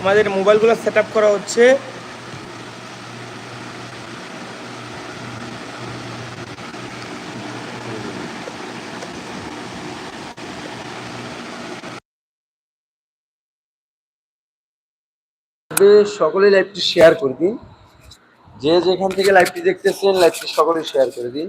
আমাদের মোবাইলগুলো সেট করা হচ্ছে। সকলেই লাইভটি শেয়ার করে দিন। যে যেখান থেকে লাইভটি দেখতেছেন লাইভটি সকলেই শেয়ার করে দিন।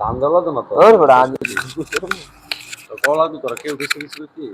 দাম দেওয়া তো না তো? কলা তো তোরা কেউ কিছু কিছু কি